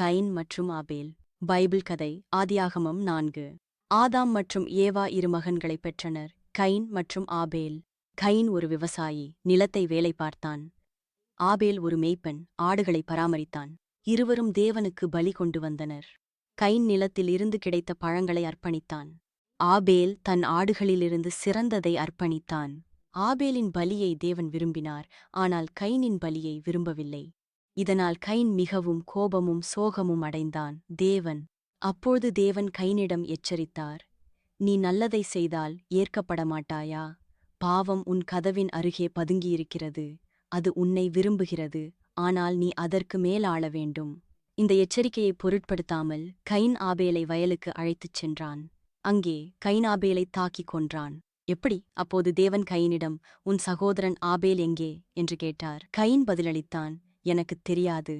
கைன் மற்றும் ஆபேல். பைபிள் கதை ஆதியாகமம் நான்கு. ஆதாம் மற்றும் ஏவா இரு மகன்களைப் பெற்றனர் கைன் மற்றும் ஆபேல். கைன் ஒரு விவசாயி நிலத்தை வேலை பார்த்தான். ஆபேல் ஒரு மேய்ப்பன் ஆடுகளை பராமரித்தான். இருவரும் தேவனுக்கு பலி கொண்டு வந்தனர். கைன் நிலத்தில் இருந்து கிடைத்த பழங்களை அர்ப்பணித்தான். ஆபேல் தன் ஆடுகளிலிருந்து சிறந்ததை அர்ப்பணித்தான். ஆபேலின் பலியை தேவன் விரும்பினார் ஆனால் கைனின் பலியை விரும்பவில்லை. இதனால் கைன் மிகவும் கோபமும் சோகமும் அடைந்தான். தேவன் அப்பொழுது தேவன் கைனிடம் எச்சரித்தார். நீ நல்லதை செய்தால் ஏற்கப்பட மாட்டாயா பாவம் உன் கதவின் அருகே பதுங்கியிருக்கிறது. அது உன்னை விரும்புகிறது. ஆனால் நீ அதற்கு மேல் ஆள வேண்டும். இந்த எச்சரிக்கையை பொருட்படுத்தாமல் கைன் ஆபேலை வயலுக்கு அழைத்துச் சென்றான். அங்கே கைன் ஆபேலை தாக்கிக் கொன்றான். எப்படி? அப்போது தேவன் கைனிடம் உன் சகோதரன் ஆபேல் எங்கே? என்று கேட்டார். கைன் பதிலளித்தான் எனக்குத் தெரியாது.